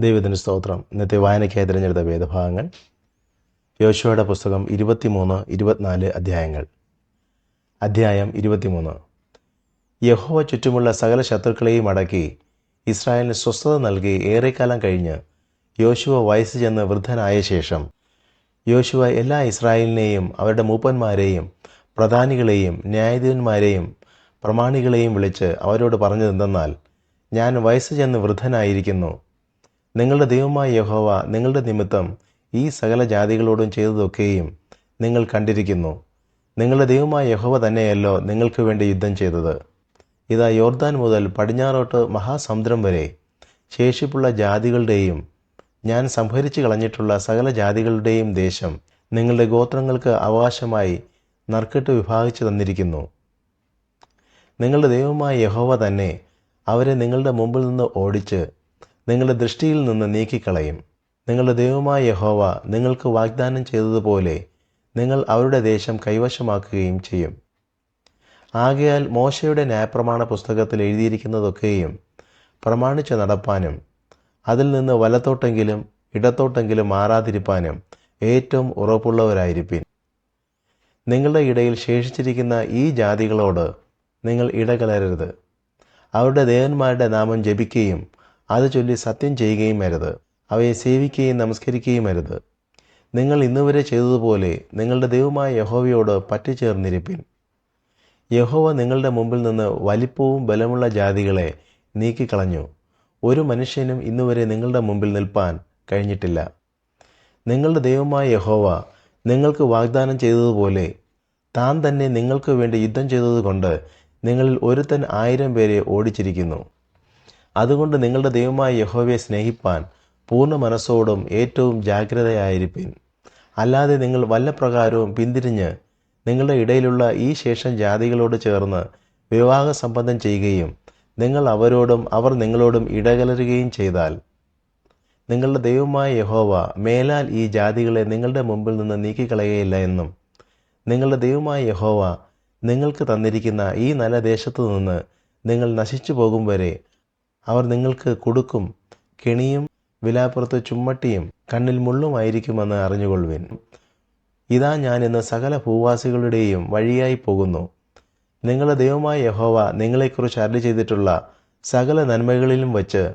ദൈവത്തിന് സ്തോത്രം. ഇന്നത്തെ വായനയ്ക്കായി തിരഞ്ഞെടുത്ത വേദഭാഗങ്ങൾ. യോശുവയുടെ പുസ്തകം ഇരുപത്തിമൂന്ന് ഇരുപത്തിനാല് അധ്യായങ്ങൾ. അധ്യായം ഇരുപത്തിമൂന്ന്. യഹോവ ചുറ്റുമുള്ള സകല ശത്രുക്കളെയും അടക്കി ഇസ്രായേലിന് സ്വസ്ഥത നൽകി ഏറെക്കാലം കഴിഞ്ഞ് യോശുവ വയസ്സ് ചെന്ന് വൃദ്ധനായ ശേഷം യോശുവ എല്ലാ ഇസ്രായേലിനെയും അവരുടെ മൂപ്പന്മാരെയും പ്രധാനികളെയും ന്യായാധിപന്മാരെയും പ്രമാണികളെയും വിളിച്ച് അവരോട് പറഞ്ഞതെന്തെന്നാൽ ഞാൻ വയസ്സ് ചെന്ന് വൃദ്ധനായിരിക്കുന്നു. നിങ്ങളുടെ ദൈവമായ യഹോവ നിങ്ങളുടെ നിമിത്തം ഈ സകല ജാതികളോടും ചെയ്തതൊക്കെയും നിങ്ങൾ കണ്ടിരിക്കുന്നു. നിങ്ങളുടെ ദൈവമായ യഹോവ തന്നെയല്ലോ നിങ്ങൾക്ക് വേണ്ടി യുദ്ധം ചെയ്തത്. ഇതാ യോർദാൻ മുതൽ പടിഞ്ഞാറോട്ട് മഹാസമുദ്രം വരെ ശേഷിപ്പുള്ള ജാതികളുടെയും ഞാൻ സംഭരിച്ചു കളഞ്ഞിട്ടുള്ള സകല ജാതികളുടെയും ദേശം നിങ്ങളുടെ ഗോത്രങ്ങൾക്ക് അവകാശമായി നറുക്കിട്ട് വിഭാഗിച്ചു തന്നിരിക്കുന്നു. നിങ്ങളുടെ ദൈവമായ യഹോവ തന്നെ അവരെ നിങ്ങളുടെ മുമ്പിൽ നിന്ന് ഓടിച്ച് നിങ്ങളുടെ ദൃഷ്ടിയിൽ നിന്ന് നീക്കിക്കളയും. നിങ്ങളുടെ ദൈവമായ യഹോവ നിങ്ങൾക്ക് വാഗ്ദാനം ചെയ്തതുപോലെ നിങ്ങൾ അവരുടെ ദേശം കൈവശമാക്കുകയും ചെയ്യും. ആകയാൽ മോശയുടെ ന്യായപ്രമാണ പുസ്തകത്തിൽ എഴുതിയിരിക്കുന്നതൊക്കെയും പ്രമാണിച്ച് നടപ്പാനും അതിൽ നിന്ന് വലത്തോട്ടെങ്കിലും ഇടത്തോട്ടെങ്കിലും മാറാതിരിപ്പാനും ഏറ്റവും ഉറപ്പുള്ളവരായിരിപ്പിൻ. നിങ്ങളുടെ ഇടയിൽ ശേഷിച്ചിരിക്കുന്ന ഈ ജാതികളോട് നിങ്ങൾ ഇടകലരരുത്. അവരുടെ ദേവന്മാരുടെ നാമം ജപിക്കുകയും അത് ചൊല്ലി സത്യം ചെയ്യുകയും അരുത്. അവയെ സേവിക്കുകയും നമസ്കരിക്കുകയും അരുത്. നിങ്ങൾ ഇന്നുവരെ ചെയ്തതുപോലെ നിങ്ങളുടെ ദൈവമായ യഹോവയോട് പറ്റിച്ചേർന്നിരിപ്പിൻ യഹോവ നിങ്ങളുടെ മുമ്പിൽ നിന്ന് വലിപ്പവും ബലമുള്ള ജാതികളെ നീക്കിക്കളഞ്ഞു. ഒരു മനുഷ്യനും ഇന്നുവരെ നിങ്ങളുടെ മുമ്പിൽ നിൽപ്പാൻ കഴിഞ്ഞിട്ടില്ല. നിങ്ങളുടെ ദൈവമായ യഹോവ നിങ്ങൾക്ക് വാഗ്ദാനം ചെയ്തതുപോലെ താൻ തന്നെ നിങ്ങൾക്ക് വേണ്ടി യുദ്ധം ചെയ്തതുകൊണ്ട് നിങ്ങളിൽ ഒരുത്തൻ ആയിരം പേരെ ഓടിച്ചിരിക്കുന്നു. അതുകൊണ്ട് നിങ്ങളുടെ ദൈവമായ യഹോവയെ സ്നേഹിപ്പാൻ പൂർണ മനസ്സോടും ഏറ്റവും ജാഗ്രതയായിരിപ്പിൻ. അല്ലാതെ നിങ്ങൾ വല്ല പ്രകാരവും പിന്തിരിഞ്ഞ് നിങ്ങളുടെ ഇടയിലുള്ള ഈ ശേഷം ജാതികളോട് ചേർന്ന് വിവാഹ സംബന്ധം ചെയ്യുകയും നിങ്ങൾ അവരോടും അവർ നിങ്ങളോടും ഇടകലരുകയും ചെയ്താൽ നിങ്ങളുടെ ദൈവമായ യഹോവ മേലാൽ ഈ ജാതികളെ നിങ്ങളുടെ മുമ്പിൽ നിന്ന് നീക്കിക്കളയുകയില്ല എന്നും നിങ്ങളുടെ ദൈവമായ യഹോവ നിങ്ങൾക്ക് തന്നിരിക്കുന്ന ഈ നല്ല ദേശത്തു നിന്ന് നിങ്ങൾ നശിച്ചു പോകും വരെ അവർ നിങ്ങൾക്ക് കൊടുക്കും കെണിയും വിലാപ്പുറത്ത് ചുമ്മട്ടിയും കണ്ണിൽ മുള്ളുമായിരിക്കുമെന്ന് അറിഞ്ഞുകൊള്ളുവിൻ. ഇതാ ഞാൻ ഇന്ന് സകല ഭൂവാസികളുടെയും വഴിയായി പോകുന്നു. നിങ്ങളുടെ ദൈവമായ യഹോവ നിങ്ങളെക്കുറിച്ച് അരളി ചെയ്തിട്ടുള്ള സകല നന്മകളിലും വച്ച്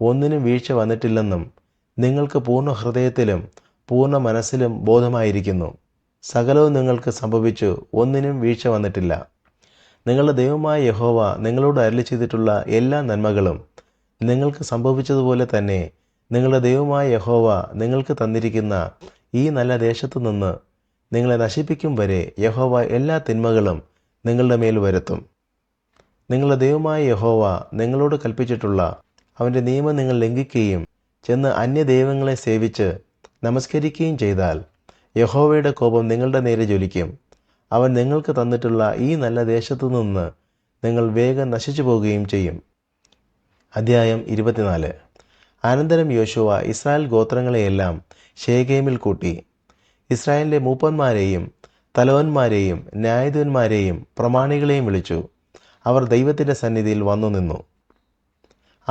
ഒന്നിനും വീഴ്ച വന്നിട്ടില്ലെന്നും നിങ്ങൾക്ക് പൂർണ ഹൃദയത്തിലും പൂർണ മനസ്സിലും ബോധമായിരിക്കുന്നു. സകലവും നിങ്ങൾക്ക് സംഭവിച്ചു ഒന്നിനും വീഴ്ച വന്നിട്ടില്ല. നിങ്ങളുടെ ദൈവമായ യഹോവ നിങ്ങളോട് അരളി ചെയ്തിട്ടുള്ള എല്ലാ നന്മകളും നിങ്ങൾക്ക് സംഭവിച്ചതുപോലെ തന്നെ നിങ്ങളുടെ ദൈവമായ യഹോവ നിങ്ങൾക്ക് തന്നിരിക്കുന്ന ഈ നല്ല ദേശത്തു നിന്ന് നിങ്ങളെ നശിപ്പിക്കും വരെ യഹോവ എല്ലാ തിന്മകളും നിങ്ങളുടെ മേൽ വരുത്തും. നിങ്ങളുടെ ദൈവമായ യഹോവ നിങ്ങളോട് കൽപ്പിച്ചിട്ടുള്ള അവന്റെ നിയമം നിങ്ങൾ ലംഘിക്കുകയും ചെന്ന് അന്യ ദൈവങ്ങളെ സേവിച്ച് നമസ്കരിക്കുകയും ചെയ്താൽ യഹോവയുടെ കോപം നിങ്ങളുടെ നേരെ ജ്വലിക്കും. അവൻ നിങ്ങൾക്ക് തന്നിട്ടുള്ള ഈ നല്ല ദേശത്തു നിന്ന് നിങ്ങൾ വേഗം നശിച്ചു പോവുകയും ചെയ്യും. അധ്യായം ഇരുപത്തിനാല്. അനന്തരം യോശുവ ഇസ്രായേൽ ഗോത്രങ്ങളെയെല്ലാം ഷേഗേമിൽ കൂട്ടി. ഇസ്രായേലിന്റെ മൂപ്പന്മാരെയും തലവന്മാരെയും ന്യായാധിപന്മാരെയും പ്രമാണികളെയും വിളിച്ചു. അവർ ദൈവത്തിന്റെ സന്നിധിയിൽ വന്നു നിന്നു.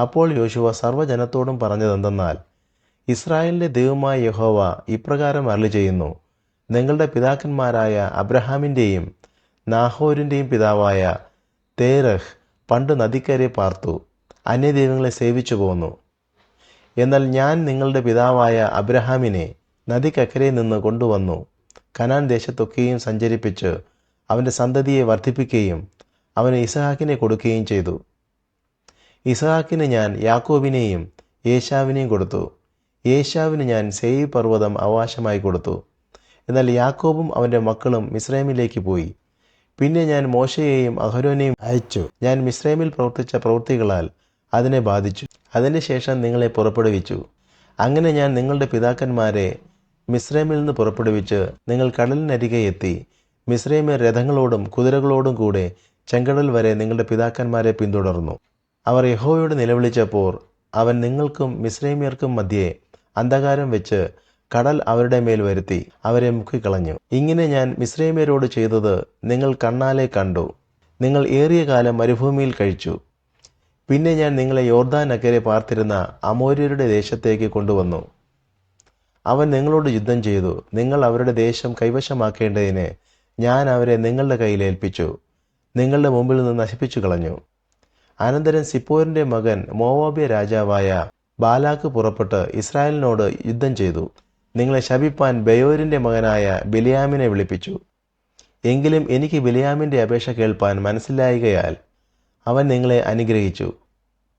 അപ്പോൾ യോശുവ സർവജനത്തോടും പറഞ്ഞതെന്തെന്നാൽ ഇസ്രായേലിന്റെ ദൈവമായ യഹോവ ഇപ്രകാരം അരളി ചെയ്യുന്നു നിങ്ങളുടെ പിതാക്കന്മാരായ അബ്രഹാമിന്റെയും നാഹോരിന്റെയും പിതാവായ തേരഹ് പണ്ട് നദിക്കരെ പാർത്തു അന്യദൈവങ്ങളെ സേവിച്ചു പോന്നു. എന്നാൽ ഞാൻ നിങ്ങളുടെ പിതാവായ അബ്രഹാമിനെ നദിക്കക്കരെ നിന്ന് കൊണ്ടുവന്നു. കനാൻ ദേശത്തൊക്കെയും സഞ്ചരിപ്പിച്ച് അവന്റെ സന്തതിയെ വർദ്ധിപ്പിക്കുകയും അവന് ഇസഹാക്കിനെ കൊടുക്കുകയും ചെയ്തു. ഇസഹാക്കിന് ഞാൻ യാക്കോബിനെയും യേശാവിനെയും കൊടുത്തു. യേശാവിന് ഞാൻ സെയി പർവതം അവകാശമായി കൊടുത്തു. എന്നാൽ യാക്കോബും അവന്റെ മക്കളും മിസ്രൈമിലേക്ക് പോയി. പിന്നെ ഞാൻ മോശയെയും അഹരോനെയും അയച്ചു. ഞാൻ മിസ്രൈമിൽ പ്രവർത്തിച്ച പ്രവൃത്തികളാൽ അതിനെ ബാധിച്ചു. അതിനുശേഷം നിങ്ങളെ പുറപ്പെടുവിച്ചു. അങ്ങനെ ഞാൻ നിങ്ങളുടെ പിതാക്കന്മാരെ മിസ്രൈമിൽ നിന്ന് പുറപ്പെടുവിച്ച് നിങ്ങൾ കടലിനരികെ എത്തി. മിസ്രൈമിൽ രഥങ്ങളോടും കുതിരകളോടും കൂടെ ചെങ്കടൽ വരെ നിങ്ങളുടെ പിതാക്കന്മാരെ പിന്തുടർന്നു. അവർ യഹോയോട് നിലവിളിച്ചപ്പോൾ അവൻ നിങ്ങൾക്കും മിസ്രൈമിയർക്കും മധ്യേ അന്ധകാരം വെച്ച് കടൽ അവരുടെ മേൽ വരുത്തി അവരെ മുക്കിക്കളഞ്ഞു. ഇങ്ങനെ ഞാൻ മിശ്രൈമ്യരോട് ചെയ്തത് നിങ്ങൾ കണ്ണാലെ കണ്ടു. നിങ്ങൾ ഏറിയ കാലം മരുഭൂമിയിൽ കഴിച്ചു. പിന്നെ ഞാൻ നിങ്ങളെ യോർദാൻ അക്കരെ പാർത്തിരുന്ന അമോര്യരുടെ ദേശത്തേക്ക് കൊണ്ടുവന്നു. അവൻ നിങ്ങളോട് യുദ്ധം ചെയ്തു. നിങ്ങൾ അവരുടെ ദേശം കൈവശമാക്കേണ്ടതിന് ഞാൻ അവരെ നിങ്ങളുടെ കയ്യിൽ ഏൽപ്പിച്ചു. നിങ്ങളുടെ മുമ്പിൽ നിന്ന് നശിപ്പിച്ചു കളഞ്ഞു. അനന്തരം സിപ്പോരിന്റെ മകൻ മോവാബിയ രാജാവായ ബാലാക്ക് പുറപ്പെട്ട് ഇസ്രായേലിനോട് യുദ്ധം ചെയ്തു. നിങ്ങളെ ശപിപ്പാൻ ബയോരിന്റെ മകനായ ബിലിയാമിനെ വിളിപ്പിച്ചു. എങ്കിലും എനിക്ക് ബിലിയാമിന്റെ അപേക്ഷ കേൾപ്പാൻ മനസ്സിലായികയാൽ അവൻ നിങ്ങളെ അനുഗ്രഹിച്ചു.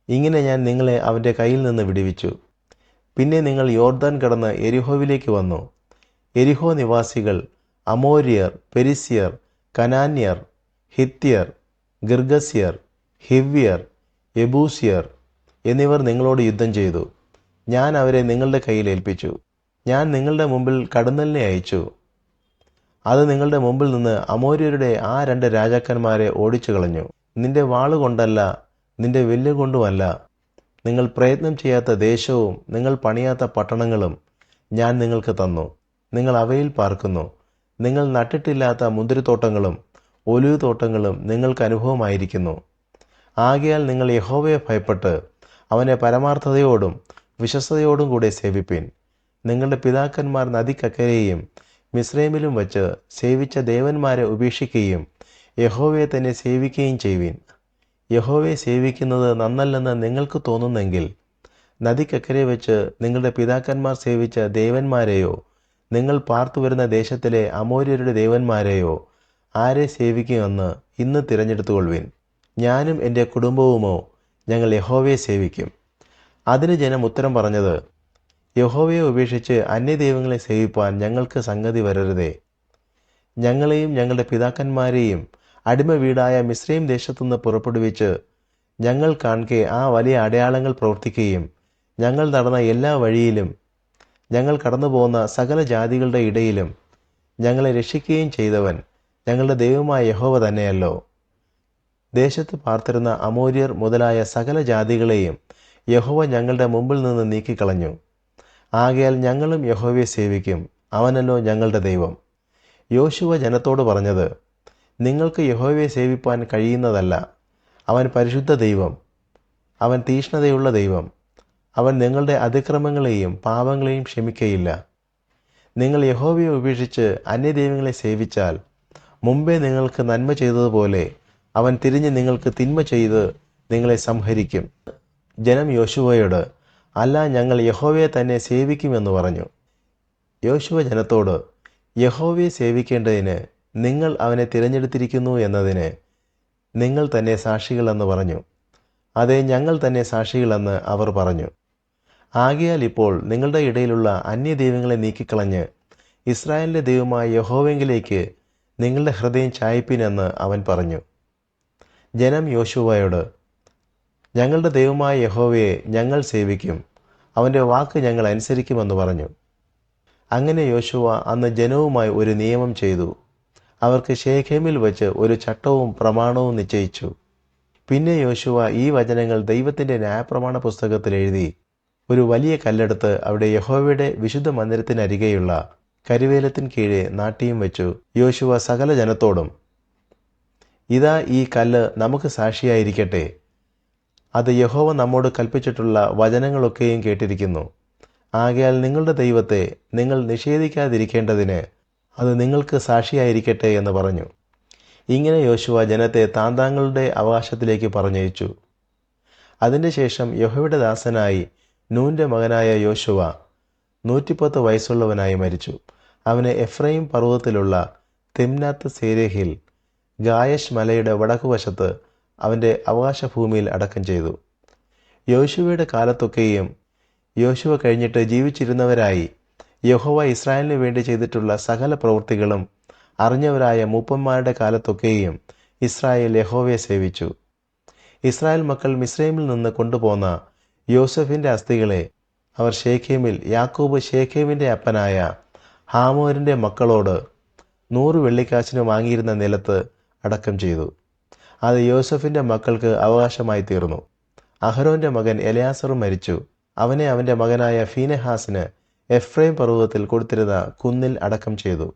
ഇങ്ങനെ ഞാൻ നിങ്ങളെ അവന്റെ കയ്യിൽ നിന്ന് വിടുവിച്ചു. പിന്നെ നിങ്ങൾ യോർദാൻ കടന്ന് എരിഹോവിലേക്ക് വന്നു. എരിഹോ നിവാസികൾ അമോര്യർ പെരിസിയർ കനാന്യർ ഹിത്യർ ഗിർഗസ്യർ ഹിവ്യർ യബൂസിയർ എന്നിവർ നിങ്ങളോട് യുദ്ധം ചെയ്തു. ഞാൻ അവരെ നിങ്ങളുടെ കയ്യിൽ ഏൽപ്പിച്ചു. ഞാൻ നിങ്ങളുടെ മുമ്പിൽ കടന്നലിനെ അയച്ചു. അത് നിങ്ങളുടെ മുമ്പിൽ നിന്ന് അമോര്യരുടെ ആ രണ്ട് രാജാക്കന്മാരെ ഓടിച്ചു കളഞ്ഞു നിന്റെ വാളുകൊണ്ടല്ല നിന്റെ വില്ല് കൊണ്ടുമല്ല. നിങ്ങൾ പ്രയത്നം ചെയ്യാത്ത ദേശവും നിങ്ങൾ പണിയാത്ത പട്ടണങ്ങളും ഞാൻ നിങ്ങൾക്ക് തന്നു. നിങ്ങൾ അവയിൽ പാർക്കുന്നു. നിങ്ങൾ നട്ടിട്ടില്ലാത്ത മുന്തിരിത്തോട്ടങ്ങളും ഒലിവ് തോട്ടങ്ങളും നിങ്ങൾക്ക് അനുഭവമായിരിക്കുന്നു. ആകയാൽ നിങ്ങൾ യഹോവയെ ഭയപ്പെട്ട് അവനെ പരമാർത്ഥതയോടും വിശ്വസ്തയോടും കൂടെ സേവിപ്പിൻ. നിങ്ങളുടെ പിതാക്കന്മാർ നദിക്കക്കരെയും മിസ്രൈമിലും വച്ച് സേവിച്ച ദേവന്മാരെ ഉപേക്ഷിക്കുകയും യഹോവയെ തന്നെ സേവിക്കുകയും ചെയ്യുവിൻ. യഹോവയെ സേവിക്കുന്നത് നന്നല്ലെന്ന് നിങ്ങൾക്ക് തോന്നുന്നെങ്കിൽ നദിക്കക്കരെ വെച്ച് നിങ്ങളുടെ പിതാക്കന്മാർ സേവിച്ച ദേവന്മാരെയോ നിങ്ങൾ പാർത്തു വരുന്ന ദേശത്തിലെ അമോര്യരുടെ ദേവന്മാരെയോ ആരെ സേവിക്കുമെന്ന് ഇന്ന് തിരഞ്ഞെടുത്തുകൊള്ളുവിൻ. ഞാനും എന്റെ കുടുംബവുമോ ഞങ്ങൾ യഹോവയെ സേവിക്കും. അതിന് ജനം ഉത്തരം പറഞ്ഞത് യഹോവയെ ഉപേക്ഷിച്ച് അന്യദൈവങ്ങളെ സേവിപ്പാൻ ഞങ്ങൾക്ക് സംഗതി വരരുതേ. ഞങ്ങളെയും ഞങ്ങളുടെ പിതാക്കന്മാരെയും അടിമ വീടായ മിശ്രയും ദേശത്തുനിന്ന് പുറപ്പെടുവിച്ച് ഞങ്ങൾ കാൺകെ ആ വലിയ അടയാളങ്ങൾ പ്രവർത്തിക്കുകയും ഞങ്ങൾ നടന്ന എല്ലാ വഴിയിലും ഞങ്ങൾ കടന്നു പോകുന്ന സകല ജാതികളുടെ ഇടയിലും ഞങ്ങളെ രക്ഷിക്കുകയും ചെയ്തവൻ ഞങ്ങളുടെ ദൈവമായ യഹോവ തന്നെയല്ലോ. ദേശത്ത് പാർത്തിരുന്ന അമൂര്യർ മുതലായ സകല ജാതികളെയും യഹോവ ഞങ്ങളുടെ മുമ്പിൽ നിന്ന് നീക്കിക്കളഞ്ഞു. ആകയാൽ ഞങ്ങളും യഹോവയെ സേവിക്കും. അവനല്ലോ ഞങ്ങളുടെ ദൈവം. യോശുവ ജനത്തോട് പറഞ്ഞത് നിങ്ങൾക്ക് യഹോവയെ സേവിപ്പാൻ കഴിയുന്നതല്ല. അവൻ പരിശുദ്ധ ദൈവം. അവൻ തീഷ്ണതയുള്ള ദൈവം. അവൻ നിങ്ങളുടെ അതിക്രമങ്ങളെയും പാപങ്ങളെയും ക്ഷമിക്കയില്ല. നിങ്ങൾ യഹോവയെ ഉപേക്ഷിച്ച് അന്യദൈവങ്ങളെ സേവിച്ചാൽ മുമ്പേ നിങ്ങൾക്ക് നന്മ ചെയ്തതുപോലെ അവൻ തിരിഞ്ഞ് നിങ്ങൾക്ക് തിന്മ ചെയ്ത് നിങ്ങളെ സംഹരിക്കും. ജനം യോശുവയോട് അല്ല ഞങ്ങൾ യഹോവയെ തന്നെ സേവിക്കുമെന്ന് പറഞ്ഞു. യോശുവ ജനത്തോട് യഹോവയെ സേവിക്കേണ്ടതിന് നിങ്ങൾ അവനെ തിരഞ്ഞെടുത്തിരിക്കുന്നു എന്നതിന് നിങ്ങൾ തന്നെ സാക്ഷികളെന്ന് പറഞ്ഞു. അതെ ഞങ്ങൾ തന്നെ സാക്ഷികളെന്ന് അവർ പറഞ്ഞു. ആകയാൽ ഇപ്പോൾ നിങ്ങളുടെ ഇടയിലുള്ള അന്യദൈവങ്ങളെ നീക്കിക്കളഞ്ഞ് ഇസ്രായേലിന്റെ ദൈവമായ യഹോവെങ്കിലേക്ക് നിങ്ങളുടെ ഹൃദയം ചായ്പിനെന്ന് അവൻ പറഞ്ഞു. ജനം യോശുവയോട് ഞങ്ങളുടെ ദൈവമായ യഹോവയെ ഞങ്ങൾ സേവിക്കും. അവന്റെ വാക്ക് ഞങ്ങൾ അനുസരിക്കുമെന്ന് പറഞ്ഞു. അങ്ങനെ യോശുവ അന്ന് ജനവുമായി ഒരു നിയമം ചെയ്തു. അവർക്ക് ഷേഖേമിൽ വെച്ച് ഒരു ചട്ടവും പ്രമാണവും നിശ്ചയിച്ചു. പിന്നെ യോശുവ ഈ വചനങ്ങൾ ദൈവത്തിന്റെ ന്യായപ്രമാണ പുസ്തകത്തിൽ എഴുതി ഒരു വലിയ കല്ലെടുത്ത് അവിടെ യഹോവയുടെ വിശുദ്ധ മന്ദിരത്തിനരികെയുള്ള കരുവേലത്തിന് കീഴെ നാട്ടിയും വെച്ചു. യോശുവ സകല ജനത്തോടും ഇതാ ഈ കല്ല് നമുക്ക് സാക്ഷിയായിരിക്കട്ടെ. അത് യഹോവ നമ്മോട് കൽപ്പിച്ചിട്ടുള്ള വചനങ്ങളൊക്കെയും കേട്ടിരിക്കുന്നു. ആകയാൽ നിങ്ങളുടെ ദൈവത്തെ നിങ്ങൾ നിഷേധിക്കാതിരിക്കേണ്ടതിന് അത് നിങ്ങൾക്ക് സാക്ഷിയായിരിക്കട്ടെ എന്ന് പറഞ്ഞു. ഇങ്ങനെ യോശുവ ജനത്തെ താന്താങ്ങളുടെ അവകാശത്തിലേക്ക് പറഞ്ഞയച്ചു. അതിന്റെ ശേഷം യഹോയുടെ ദാസനായി നൂന്റെ മകനായ യോശുവ നൂറ്റിപ്പത്ത് വയസ്സുള്ളവനായി മരിച്ചു. അവനെ എഫ്രൈം പർവതത്തിലുള്ള തിംനാത്ത് സേരഹിൽ ഗായഷ് മലയുടെ വടക്കുവശത്ത് അവന്റെ അവകാശഭൂമിയിൽ അടക്കം ചെയ്തു. യോശുവയുടെ കാലത്തൊക്കെയും യോശുവ കഴിഞ്ഞിട്ട് ജീവിച്ചിരുന്നവരായി യഹോവ ഇസ്രായേലിന് വേണ്ടി ചെയ്തിട്ടുള്ള സകല പ്രവൃത്തികളും അറിഞ്ഞവരായ മൂപ്പന്മാരുടെ കാലത്തൊക്കെയും ഇസ്രായേൽ യഹോവയെ സേവിച്ചു. ഇസ്രായേൽ മക്കൾ മിസ്രൈമിൽ നിന്ന് കൊണ്ടുപോന്ന യോസഫിന്റെ അസ്ഥികളെ അവർ ഷേഖേമിൽ യാക്കൂബ് ഷേഖേമിന്റെ അപ്പനായ ഹാമോരിന്റെ മക്കളോട് നൂറ് വെള്ളിക്കാശിന് വാങ്ങിയിരുന്ന നിലത്ത് അടക്കം ചെയ്തു. അത് യോസഫിന്റെ മക്കൾക്ക് അവകാശമായി തീർന്നു. അഹരോന്റെ മകൻ എലയാസറും മരിച്ചു. അവനെ അവന്റെ മകനായ ഫീനെഹാസിന് എഫ്രൈം പർവതത്തിൽ കൊടുത്തിരുന്ന കുന്നിൽ അടക്കം ചെയ്തു.